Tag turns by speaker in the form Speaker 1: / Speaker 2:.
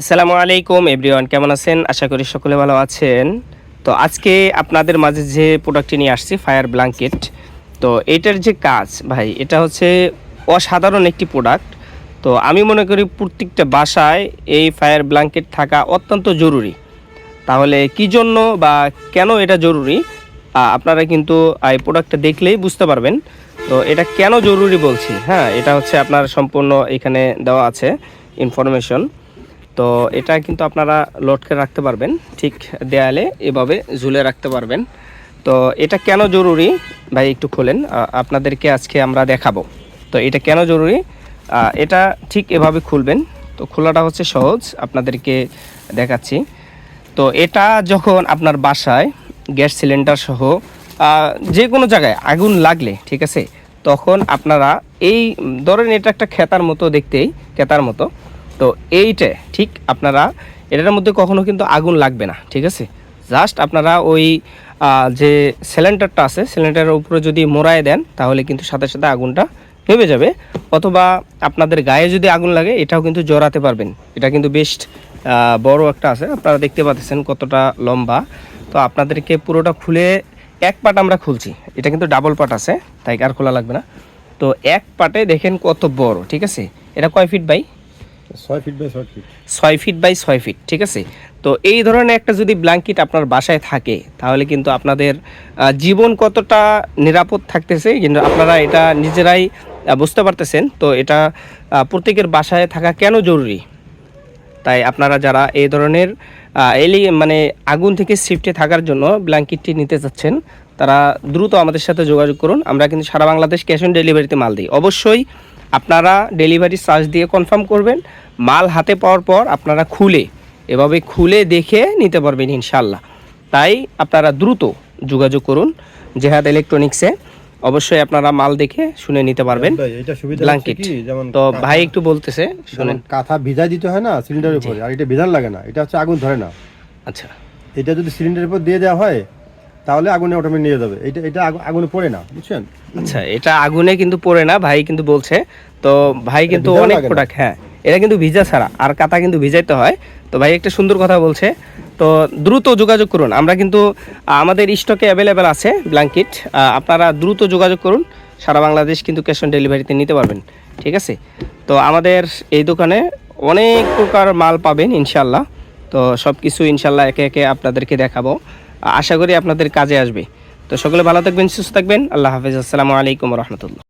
Speaker 1: আসসালামু আলাইকুম এভরিওয়ান, কেমন আছেন? আশা করি সকলে ভালো আছেন। তো আজকে আপনাদের মাঝে যে প্রোডাক্টটি নিয়ে আসছি ফায়ার ব্ল্যাঙ্কেট তো এটার যে কাজ ভাই, এটা হচ্ছে অসাধারণ একটি প্রোডাক্ট তো আমি মনে করি প্রত্যেকটা বাসায় এই ফায়ার ব্ল্যাঙ্কেট থাকা অত্যন্ত জরুরি। তাহলে কি জন্য বা কেন এটা জরুরি? আপনারা কিন্তু এই প্রোডাক্টটা দেখলেই বুঝতে পারবেন। তো এটা কেন জরুরি বলছি? হ্যাঁ এটা হচ্ছে আপনার সম্পূর্ণ এখানে দেওয়া আছে ইনফরমেশন তো এটা কিন্তু আপনারা লটকে রাখতে পারবেন, ঠিক দেয়ালে এভাবে ঝুলে রাখতে পারবেন। তো এটা কেন জরুরি? ভাই, একটু খোলেন আপনাদেরকে আজকে আমরা দেখাবো। তো এটা কেন জরুরি? এটা ঠিক এভাবে খুলবেন। তো খোলাটা হচ্ছে সহজ, আপনাদেরকে দেখাচ্ছি। তো এটা যখন আপনার বাসায় গ্যাস সিলিন্ডার সহ যে কোনো জায়গায় আগুন লাগলে, ঠিক আছে, তখন আপনারা এই, ধরেন এটা একটা খেতার মতো দেখতেই, খেতার মতো তো এইটা ঠিক আপনারা এটার মধ্যে কখনো কিন্তু আগুন লাগবে না ঠিক আছে? জাস্ট আপনারা ওই যে সিলিন্ডারটা আছে সিলিন্ডারের উপরে যদি মোড়ায় দেন তাহলে কিন্তু সাথে সাথে আগুনটা নেমে যাবে। অথবা আপনাদের গায়ে যদি আগুন লাগে এটাও কিন্তু জড়াতে পারবেন। এটা কিন্তু আহ, বড় একটা আছে আপনারা দেখতে পাচ্ছেন কতটা লম্বা। তো আপনাদেরকে পুরোটা খুলে এক পাট আমরা খুলছি। এটা কিন্তু ডাবল পাট আছে তাই আর খোলা লাগবে না। তো এক পাটে দেখেন কত বড় ঠিক আছে? এটা কয় ফিট বাই
Speaker 2: ছয় ফিট বাই ছয় ফিট
Speaker 1: ঠিক আছে? তো এই ধরনের একটা যদি ব্ল্যাঙ্কেট আপনার বাসায় থাকে, তাহলে কিন্তু আপনাদের জীবন কতটা নিরাপদ থাকতেছে, কিন্তু আপনারা এটা নিজেরাই বুঝতে পারতেছেন। তো এটা প্রত্যেকের বাসায় থাকা কেন জরুরি? তাই আপনারা যারা এই ধরনের এলি মানে আগুন থেকে সেফটি থাকার জন্য ব্ল্যাঙ্কেটটি নিতে চাচ্ছেন তারা দ্রুত আমাদের সাথে যোগাযোগ করুন। আমরা কিন্তু সারা বাংলাদেশ ক্যাশ অন ডেলিভারিতে মাল দিই। অবশ্যই আপনারা ডেলিভারি চার্জ দিয়ে কনফার্ম করবেন। মাল হাতে পাওয়ার পর আপনারা খুলে এভাবে খুলে দেখে নিতে পারবেন ইনশাল্লাহ তাই আপনারা দ্রুত যোগাযোগ করুন জেহাদ ইলেকট্রনিক্সে। অবশ্যই আপনারা মাল দেখে শুনে নিতে পারবেন। ব্ল্যাঙ্কেট। তো ভাই একটু বলতেছে শুনেন।
Speaker 2: কাঁথা ভিজাই দিতে হয় না সিলিন্ডারের উপরে আর এটা ভিজান লাগে না এটা হচ্ছে আগুন ধরে না।
Speaker 1: আচ্ছা।
Speaker 2: এটা যদি সিলিন্ডারের উপর দিয়ে দেওয়া হয় তাহলে আগুনে অটোমেটিক নিয়ে যাবে। এটা এটা আগুনে পড়ে না বুঝছেন?
Speaker 1: আচ্ছা এটা আগুনে কিন্তু পড়ে না ভাই কিন্তু বলছে। তো ভাই কিন্তু অনেক প্রোডাক্ট হ্যাঁ। এটা কিন্তু ভিজা ছাড়া, আর কাতা কিন্তু ভিজাইতে হয়। তো ভাই একটা সুন্দর কথা বলছে। তো দ্রুত যোগাযোগ করুন। আমরা কিন্তু আমাদের স্টকে অ্যাভেলেবেল আছে ব্ল্যাঙ্কেট। আপনারা দ্রুত যোগাযোগ করুন। সারা বাংলাদেশ কিন্তু ক্যাশ অন ডেলিভারিতে নিতে পারবেন। ঠিক আছে? তো আমাদের এই দোকানে অনেক প্রকার মাল পাবেন ইনশাল্লাহ তো সব কিছু ইনশাল্লাহ একে একে আপনাদেরকে দেখাবো। আশা করি আপনাদের কাজে আসবে। তো সকলে ভালো থাকবেন, সুস্থ থাকবেন। আল্লাহ হাফিজ। আসসালামু আলাইকুম রহমতুল্লাহ।